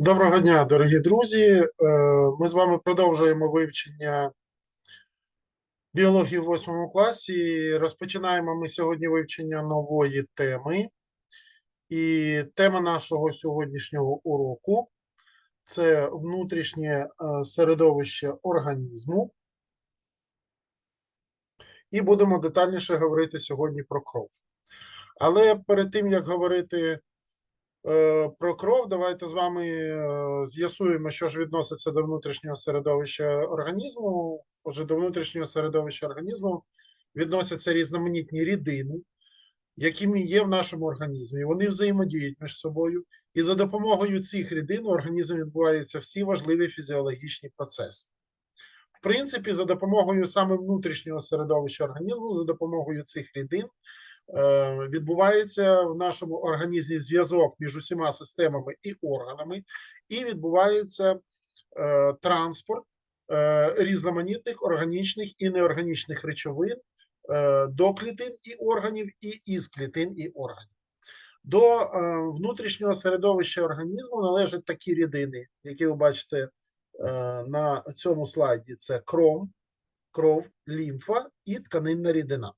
Доброго дня, дорогі друзі. Е, Ми з вами продовжуємо вивчення біології в восьмому класі. Розпочинаємо ми сьогодні вивчення нової теми. І тема нашого сьогоднішнього уроку це внутрішнє е, середовище організму. І будемо детальніше говорити сьогодні про кров. Але перед тим, як говорити про кров, давайте з вами е, з'ясуємо, що ж відноситься до внутрішнього середовища організму. Отже, до внутрішнього середовища організму відносяться різноманітні рідини, якими є в нашому організмі. Вони взаємодіють між собою, і за допомогою цих рідин в організмі відбуваються всі важливі фізіологічні процеси. В принципі, за допомогою саме внутрішнього середовища організму, за допомогою цих рідин, е, відбувається в нашому організмі зв'язок між усіма системами і органами, і відбувається е, транспорт е, різноманітних органічних і неорганічних речовин е, до клітин і органів, і із клітин і органів. До е, внутрішнього середовища організму належать такі рідини, які ви бачите е, на цьому слайді: це кров, кров, лімфа і тканинна рідина.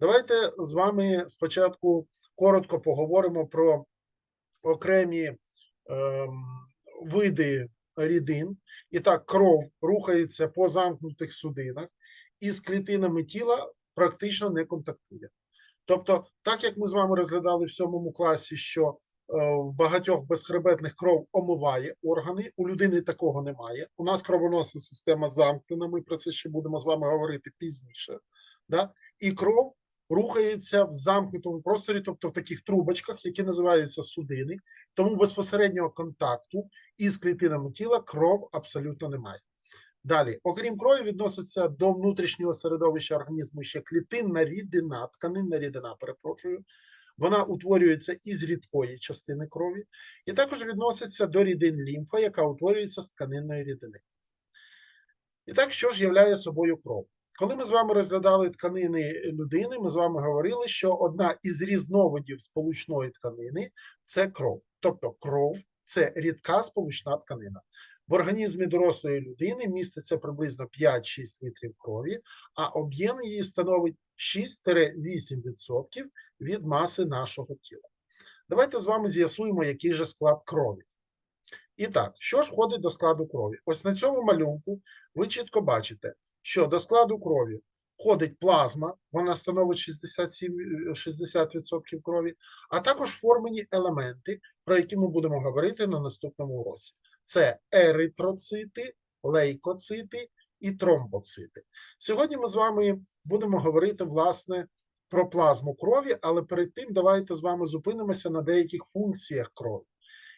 Давайте з вами спочатку коротко поговоримо про окремі ем, види рідин. І так, кров рухається по замкнутих судинах і з клітинами тіла практично не контактує. Тобто, так як ми з вами розглядали в сьомому класі, що е, в багатьох безхребетних кров омиває органи, у людини такого немає. У нас кровоносна система замкнена, ми про це ще будемо з вами говорити пізніше. Да? І кров рухається в замкнутому просторі, тобто в таких трубочках, які називаються судини, тому безпосереднього контакту із клітинами тіла кров абсолютно немає. Далі, окрім крові, відноситься до внутрішнього середовища організму ще клітинна рідина, тканинна рідина, перепрошую. Вона утворюється із рідкої частини крові, і також відноситься до рідин лімфа, яка утворюється з тканинної рідини. І так, що ж являє собою кров? Коли ми з вами розглядали тканини людини, ми з вами говорили, що одна із різновидів сполучної тканини це кров. Тобто кров це рідка сполучна тканина. В організмі дорослої людини міститься приблизно 5-6 літрів крові, а об'єм її становить 6-8% від маси нашого тіла. Давайте з вами з'ясуємо, який же склад крові. І так, що ж входить до складу крові? Ось на цьому малюнку ви чітко бачите, що до складу крові входить плазма, вона становить 67, 60% крові, а також формені елементи, про які ми будемо говорити на наступному уроці. Це еритроцити, лейкоцити і тромбоцити. Сьогодні ми з вами будемо говорити, власне, про плазму крові, але перед тим давайте з вами зупинимося на деяких функціях крові.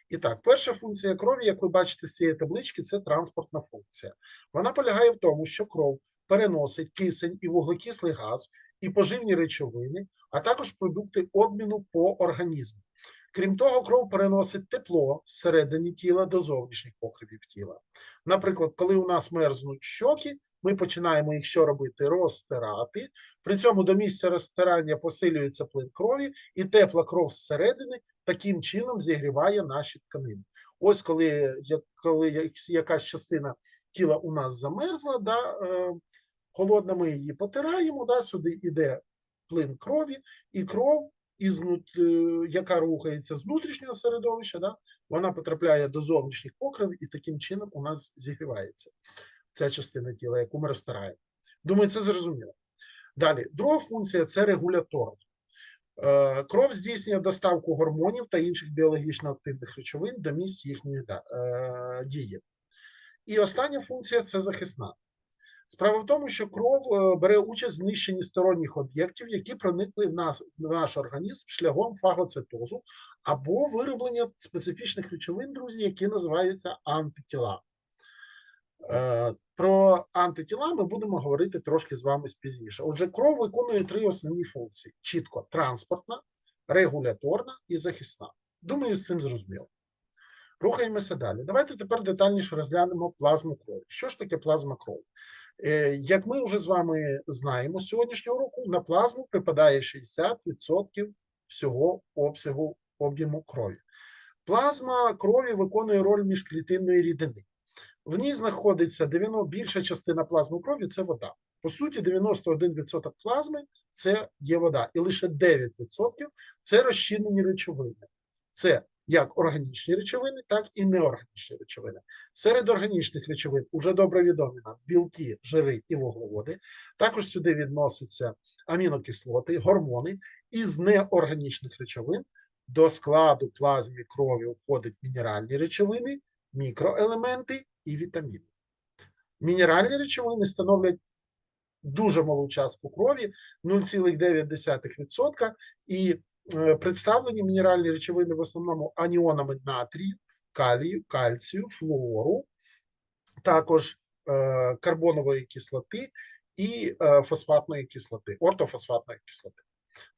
І так, перша функція крові, як ви бачите з цієї таблички, це транспортна функція. Вона полягає в тому, що кров переносить кисень і вуглекислий газ, і поживні речовини, а також продукти обміну по організму. Крім того, кров переносить тепло зсередини тіла до зовнішніх покривів тіла. Наприклад, коли у нас мерзнуть щоки, ми починаємо їх що робити? Розтирати. При цьому до місця розтирання посилюється плин крові, і тепла кров зсередини таким чином зігріває наші тканини. Ось коли, коли якась частина тіла у нас замерзла, да, е, холодна, ми її потираємо, да, сюди йде плин крові, і кров, із, яка рухається з внутрішнього середовища, да, вона потрапляє до зовнішніх покривів, і таким чином у нас зігрівається ця частина тіла, яку ми розтираємо. Думаю, це зрозуміло. Далі, друга функція це регуляторна. Е, кров здійснює доставку гормонів та інших біологічно активних речовин до місць їхньої е, дії. І остання функція це захисна. Справа в тому, що кров е, бере участь в знищенні сторонніх об'єктів, які проникли в наш, в наш організм шляхом фагоцитозу або вироблення специфічних речовин, друзі, які називаються антитіла. Про антитіла ми будемо говорити трошки з вами пізніше. Отже, кров виконує три основні функції: чітко транспортна, регуляторна і захисна. Думаю, з цим зрозуміло. Рухаємося далі. Давайте тепер детальніше розглянемо плазму крові. Що ж таке плазма крові? Е, як ми вже з вами знаємо, з сьогоднішнього року на плазму припадає 60% всього обсягу об'єму крові. Плазма крові виконує роль міжклітинної рідини. В ній знаходиться 90, більша частина плазми крові це вода. По суті, 91% плазми це є вода, і лише 9% це розчинені речовини. Це як органічні речовини, так і неорганічні речовини. Серед органічних речовин уже добре відомі нам білки, жири і вуглеводи. Також сюди відносяться амінокислоти, гормони. Із неорганічних речовин до складу плазмі крові входять мінеральні речовини, мікроелементи і вітаміни. Мінеральні речовини становлять дуже малу частку крові 0,9% і представлені мінеральні речовини в основному аніонами натрію, калію, кальцію, флуору, також е, карбонової кислоти і е, фосфатної кислоти, ортофосфатної кислоти.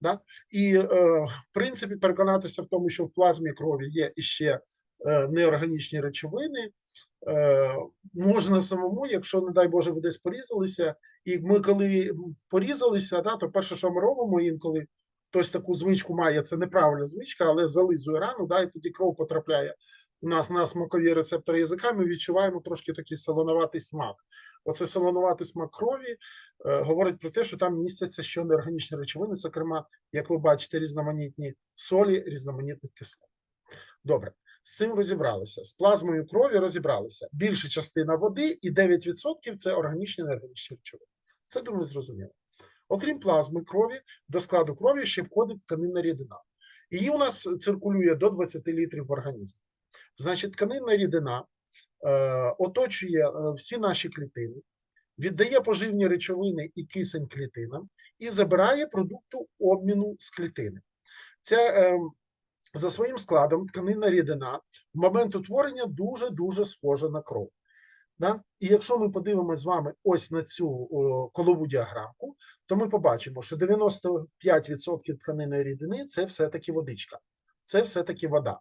Да? І, е, в принципі, переконатися в тому, що в плазмі крові є іще неорганічні речовини, можна самому, якщо, не дай Боже, ви десь порізалися, і ми коли порізалися, да, то перше, що ми робимо, інколи хтось таку звичку має, це неправильна звичка, але зализує рану, да, і тоді кров потрапляє у нас на смакові рецептори язика, ми відчуваємо трошки такий солоноватий смак. Оце солонуватий смак крові е, говорить про те, що там містяться ще неорганічні речовини, зокрема, як ви бачите, різноманітні солі, різноманітних кислот. Добре, з цим розібралися. З плазмою крові розібралися. Більша частина води і 9% це органічні неорганічні речовини. Це думаю, зрозуміло. Окрім плазми крові, до складу крові ще входить тканинна рідина. Її у нас циркулює до 20 літрів в організмі. Значить, тканинна рідина е, оточує е, всі наші клітини, віддає поживні речовини і кисень клітинам і забирає продукту обміну з клітини. Це е, за своїм складом тканинна рідина в момент утворення дуже-дуже схожа на кров. Да? І якщо ми подивимося з вами ось на цю колову діаграмку, то ми побачимо, що 95% тканинної рідини це все-таки водичка, це все-таки вода.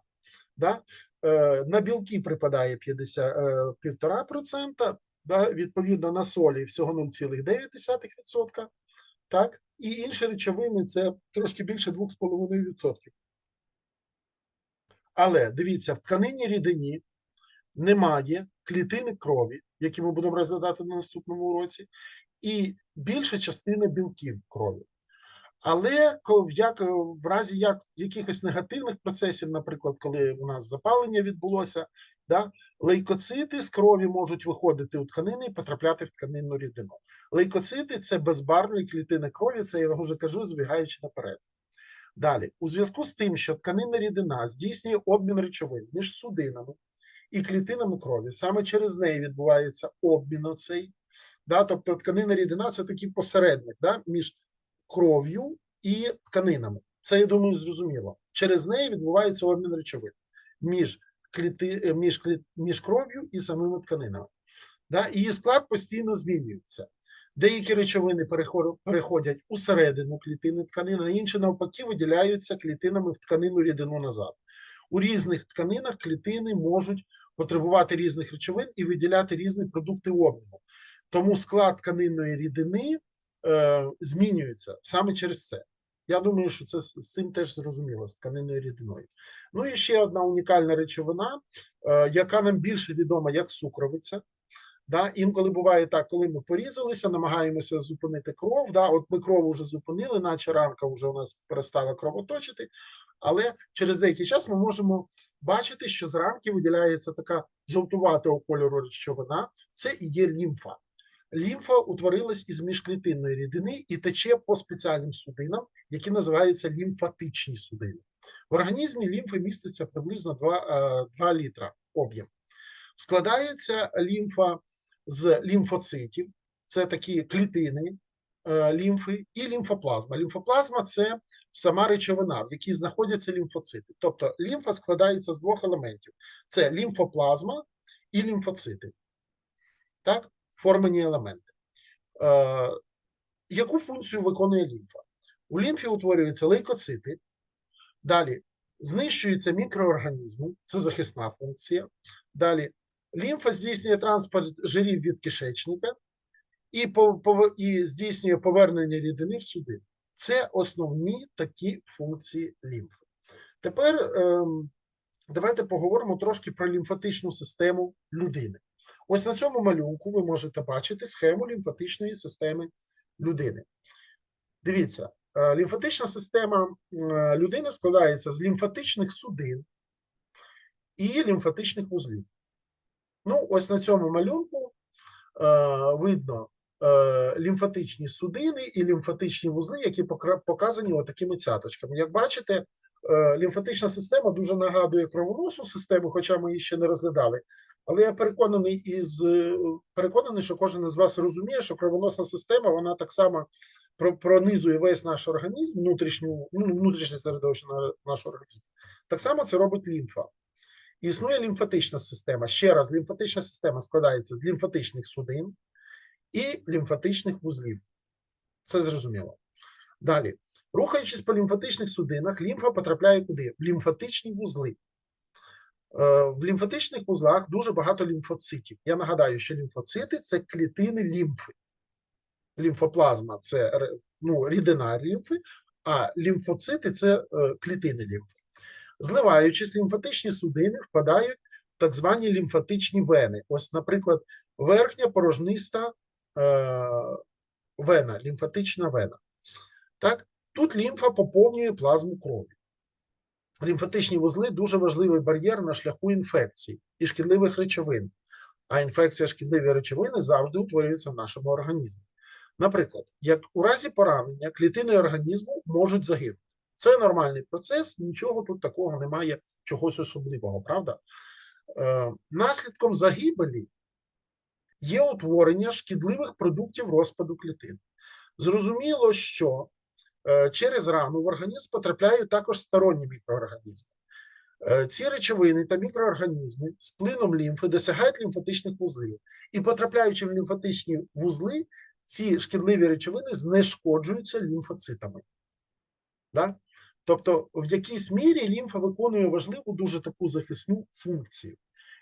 Да? Е, на білки припадає 50, е, 1,5%, да? відповідно на солі всього 0,9%, так? і інші речовини це трошки більше 2,5%. Але дивіться, в тканинній рідині немає клітини крові, які ми будемо розглядати на наступному уроці, і більша частина білків крові. Але як в разі як якихось негативних процесів, наприклад, коли у нас запалення відбулося, да, лейкоцити з крові можуть виходити у тканини і потрапляти в тканинну рідину. Лейкоцити це безбарвні клітини крові, це я вже кажу, збігаючи наперед. Далі, у зв'язку з тим, що тканинна рідина здійснює обмін речовин між судинами і клітинами крові, саме через неї відбувається обмін оцей. Да, тобто тканинна рідина це такий посередник да, між кров'ю і тканинами. Це, я думаю, зрозуміло. Через неї відбувається обмін речовин між, кліти, е, між, між кров'ю і самими тканинами. Да? Її склад постійно змінюється. Деякі речовини переходять усередину клітини тканини, а інші навпаки виділяються клітинами в тканину рідину назад. У різних тканинах клітини можуть потребувати різних речовин і виділяти різні продукти обміну. Тому склад тканинної рідини е, змінюється саме через це. Я думаю, що це з цим теж зрозуміло з тканинною рідиною. Ну і ще одна унікальна речовина, е, яка нам більше відома як сукровиця. Да? Інколи буває так, коли ми порізалися, намагаємося зупинити кров. Да? От ми кров вже зупинили, наче ранка вже у нас перестала кровоточити, але через деякий час ми можемо бачити, що з ранки виділяється така жовтуватого кольору речовина, це і є лімфа. Лімфа утворилась із міжклітинної рідини і тече по спеціальним судинам, які називаються лімфатичні судини. В організмі лімфи міститься приблизно 2, 2 літра об'єм. Складається лімфа з лімфоцитів, це такі клітини е, лімфи, і лімфоплазма. Лімфоплазма це сама речовина, в якій знаходяться лімфоцити. Тобто лімфа складається з двох елементів: це лімфоплазма і лімфоцити. Так, формені елементи. Е, яку функцію виконує лімфа? У лімфі утворюються лейкоцити, далі знищуються мікроорганізми, це захисна функція. Далі лімфа здійснює транспорт жирів від кишечника і, і здійснює повернення рідини в судин. Це основні такі функції лімфи. Тепер ем, давайте поговоримо трошки про лімфатичну систему людини. Ось на цьому малюнку ви можете бачити схему лімфатичної системи людини. Дивіться, е, лімфатична система е, людини складається з лімфатичних судин і лімфатичних вузлів. Ну, ось на цьому малюнку е, видно лімфатичні судини і лімфатичні вузли, які показані отакими цяточками. Як бачите, е, лімфатична система дуже нагадує кровоносну систему, хоча ми її ще не розглядали. Але я переконаний із е, переконаний, що кожен із вас розуміє, що кровоносна система вона так само пронизує весь наш організм, ну, внутрішнє середовище нашого організму. Так само це робить лімфа. Існує лімфатична система. Ще раз, лімфатична система складається з лімфатичних судин і лімфатичних вузлів. Це зрозуміло. Далі, рухаючись по лімфатичних судинах, лімфа потрапляє куди? В лімфатичні вузли. Е, В лімфатичних вузлах дуже багато лімфоцитів. Я нагадаю, що лімфоцити це клітини лімфи. Лімфоплазма це ну, рідина лімфи, а лімфоцити це е, клітини лімфи. Зливаючись, лімфатичні судини впадають в так звані лімфатичні вени. Ось, наприклад, верхня порожниста вена, лімфатична вена. Так? Тут лімфа поповнює плазму крові. Лімфатичні вузли дуже важливий бар'єр на шляху інфекцій і шкідливих речовин. А інфекція шкідливі речовини завжди утворюються в нашому організмі. Наприклад, як у разі поранення клітини організму можуть загинути. Це нормальний процес, нічого тут такого немає, чогось особливого, правда? Е, наслідком загибелі є утворення шкідливих продуктів розпаду клітин. Зрозуміло, що е, через рану в організм потрапляють також сторонні мікроорганізми. Е, Ці речовини та мікроорганізми з плином лімфи досягають лімфатичних вузлів, і потрапляючи в лімфатичні вузли, ці шкідливі речовини знешкоджуються лімфоцитами. Да? Тобто, в якійсь мірі лімфа виконує важливу дуже таку захисну функцію.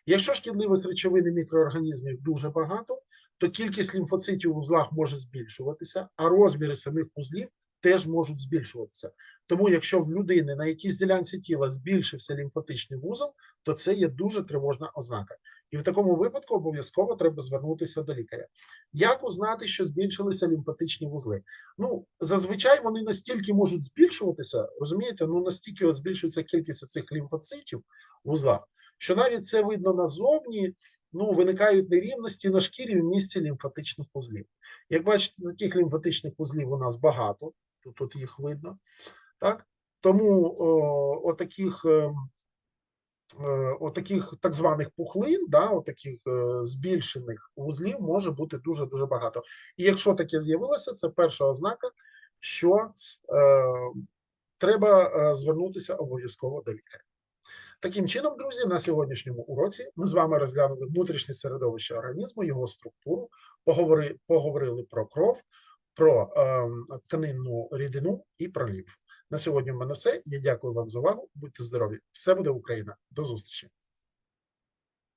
Якщо шкідливих речовин і мікроорганізмів дуже багато, то кількість лімфоцитів у вузлах може збільшуватися, а розміри самих вузлів теж можуть збільшуватися. Тому, якщо в людини на якійсь ділянці тіла збільшився лімфатичний вузол, то це є дуже тривожна ознака. І в такому випадку обов'язково треба звернутися до лікаря. Як узнати, що збільшилися лімфатичні вузли? Ну, зазвичай вони настільки можуть збільшуватися, розумієте, ну настільки от збільшується кількість цих лімфоцитів в вузлах, що навіть це видно назовні, ну, виникають нерівності на шкірі в місці лімфатичних вузлів. Як бачите, таких лімфатичних вузлів у нас багато, тут, тут їх видно. Так? Тому о, отаких, е, е, отаких так званих пухлин, да, отаких е, збільшених вузлів може бути дуже-дуже багато. І якщо таке з'явилося, це перша ознака, що е, треба звернутися обов'язково до лікаря. Таким чином, друзі, на сьогоднішньому уроці ми з вами розглянули внутрішнє середовище організму, його структуру, поговори, поговорили про кров, про е, тканинну рідину і про лімфу. На сьогодні в мене все. Я дякую вам за увагу. Будьте здорові! Все буде Україна. До зустрічі!